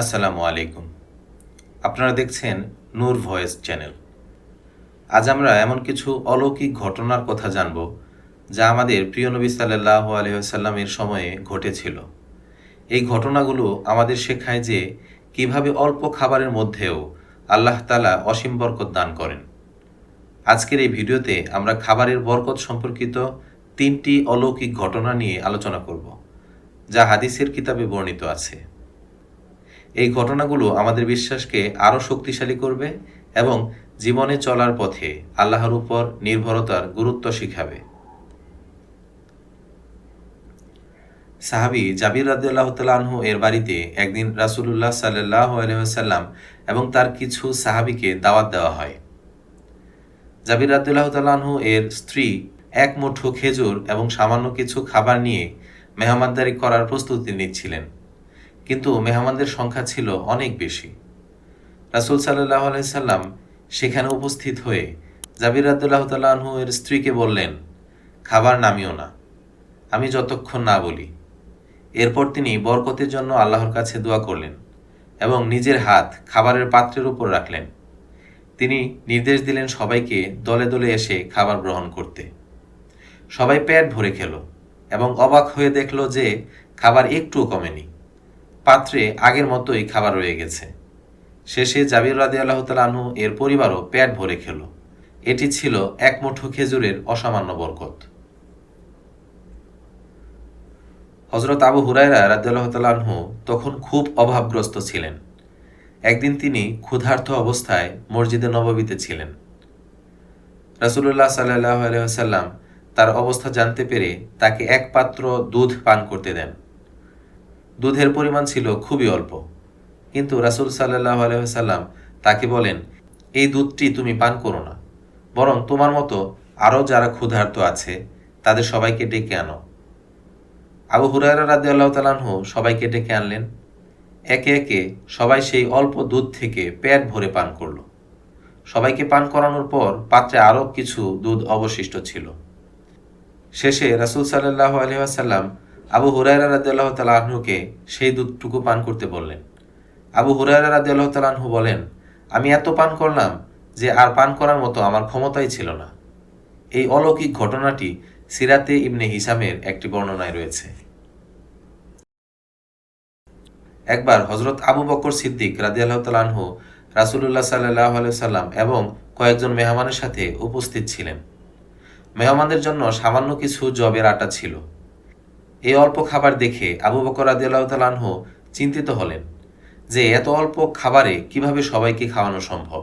আসসালামু আলাইকুম। আপনারা দেখছেন নূর ভয়েস চ্যানেল। আজ আমরা এমন কিছু অলৌকিক ঘটনার কথা জানব যা আমাদের প্রিয় নবী সাল্লাহ আলহিহাল্লামের সময়ে ঘটেছিল। এই ঘটনাগুলো আমাদের শেখায় যে কীভাবে অল্প খাবারের মধ্যেও আল্লাহ তালা অসীম বরকত দান করেন। আজকের এই ভিডিওতে আমরা খাবারের বরকত সম্পর্কিত তিনটি অলৌকিক ঘটনা নিয়ে আলোচনা করব, যা হাদিসের কিতাবে বর্ণিত আছে। এই ঘটনাগুলো আমাদের বিশ্বাসকে আরও শক্তিশালী করবে এবং জীবনে চলার পথে আল্লাহর উপর নির্ভরতার গুরুত্ব শিখাবে। সাহাবি জাবির রাদিয়াল্লাহ তালাহু এর বাড়িতে একদিন রাসুলুল্লাহ সাল্লাহ আলহাম এবং তার কিছু সাহাবিকে দাওয়াত দেওয়া হয়। জাবির রাদিয়াল্লাহ তালাহু এর স্ত্রী এক মুঠো খেজুর এবং সামান্য কিছু খাবার নিয়ে মেহমানদারি করার প্রস্তুতি নিচ্ছিলেন। কিন্তু মেহমানদের সংখ্যা ছিল অনেক বেশি। রাসুল সাল্লাহ আলাইসাল্লাম সেখানে উপস্থিত হয়ে জাবির রাদুল্লাহ তাল্লাহ্ন এর স্ত্রীকে বললেন, খাবার নামিও না। আমি যতক্ষণ না বলি। এরপর তিনি বরকতের জন্য আল্লাহর কাছে দোয়া করলেন এবং নিজের হাত খাবারের পাত্রের উপর রাখলেন। তিনি নির্দেশ দিলেন সবাইকে দলে দলে এসে খাবার গ্রহণ করতে। সবাই পেট ভরে খেল এবং অবাক হয়ে দেখল যে খাবার একটুও কমেনি। পাত্রে আগের মতোই খাবার রয়ে গেছে। শেষে জাবির রাদি আল্লাহ তালু এর পরিবারও প্যাট ভরে খেল। এটি ছিল এক মুঠো খেজুরের অসামান্য বরকত। হজরত আবু হুরায়রা রাদিয়াল্লাহ তালাহু তখন খুব অভাবগ্রস্ত ছিলেন। একদিন তিনি ক্ষুধার্ত অবস্থায় মসজিদে নববীতে ছিলেন। রাসুল্লাহ সাল্লাহ আলহাম তার অবস্থা জানতে পেরে তাকে এক পাত্র দুধ পান করতে দেন। দুধের পরিমাণ ছিল খুবই অল্প। কিন্তু রাসুল সাল্লাহ আলহাম তাকে বলেন, এই দুধটি তুমি পান করো না। বরং তোমার মতো আরও যারা ক্ষুধার্ত আছে, তাদের সবাইকে ডেকে আনো। আবু হুরায়রা রাদি আল্লাহ তালানহ সবাইকে ডেকে আনলেন। একে একে সবাই সেই অল্প দুধ থেকে পেট ভরে পান করল। সবাইকে পান করানোর পর পাত্রে আরও কিছু দুধ অবশিষ্ট ছিল। শেষে রাসুল সাল্লাহ আলহাম আবু হুরায়রা রাদি আল্লাহ তালাহনুকে সেই দুধটুকু পান করতে বললেন। আবু হুরায়রা রাদি আল্লাহ তালাহু বলেন, আমি এত পান করলাম যে আর পান করার মতো আমার ক্ষমতাই ছিল না। এই অলৌকিক ঘটনাটি সিরাতে ইবনে হিসামের একটি বর্ণনায় রয়েছে। একবার হজরত আবু বকর সিদ্দিক রাদি আল্লাহ তালাহু রাসুল্লাহ সাল্লাহ সাল্লাম এবং কয়েকজন মেহমানের সাথে উপস্থিত ছিলেন। মেহমানদের জন্য সামান্য কিছু জবের আটা ছিল। এই অল্প খাবার দেখে আবু বকর রাদি আল্লাহ তালাহু চিন্তিত হলেন যে এত অল্প খাবারে কীভাবে সবাইকে খাওয়ানো সম্ভব?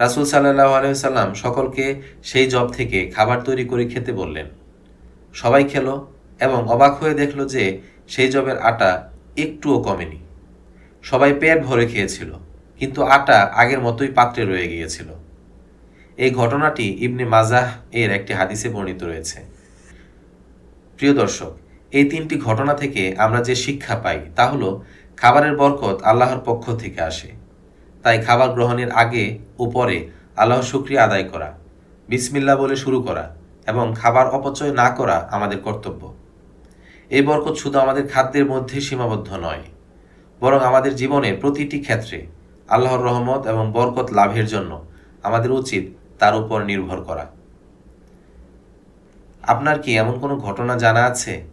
রাসুল সাল্লাহ আলহাম সকলকে সেই জব থেকে খাবার তৈরি করে খেতে বললেন। সবাই খেল এবং অবাক হয়ে দেখল যে সেই জবের আটা একটুও কমেনি। সবাই পেট ভরে খেয়েছিল, কিন্তু আটা আগের মতোই পাত্রে রয়ে গিয়েছিল। এই ঘটনাটি ইবনে মাজাহ এর একটি হাদিসে বর্ণিত রয়েছে। প্রিয় দর্শক, এই তিনটি ঘটনা থেকে আমরা যে শিক্ষা পাই তা হলো খাবারের বরকত আল্লাহর পক্ষ থেকে আসে। তাই খাবার গ্রহণের আগে ও পরে আল্লাহ শুক্রিয়া আদায় করা বিসমিল্লা বলে শুরু করা এবং খাবার অপচয় না করা আমাদের কর্তব্য। এই বরকত শুধু আমাদের খাদ্যের মধ্যে সীমাবদ্ধ নয়, বরং আমাদের জীবনের প্রতিটি ক্ষেত্রে আল্লাহর রহমত এবং বরকত লাভের জন্য আমাদের উচিত তার উপর নির্ভর করা। আপনার কি এমন কোনো ঘটনা জানা আছে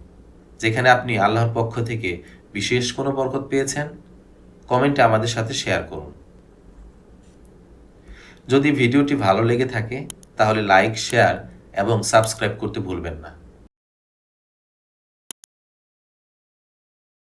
যেখানে আপনি আল্লাহর পক্ষ থেকে বিশেষ কোনো বরকত পেয়েছেন? কমেন্টে আমাদের সাথে শেয়ার করুন। যদি ভিডিওটি ভালো লেগে থাকে, তাহলে লাইক, শেয়ার এবং সাবস্ক্রাইব করতে ভুলবেন না।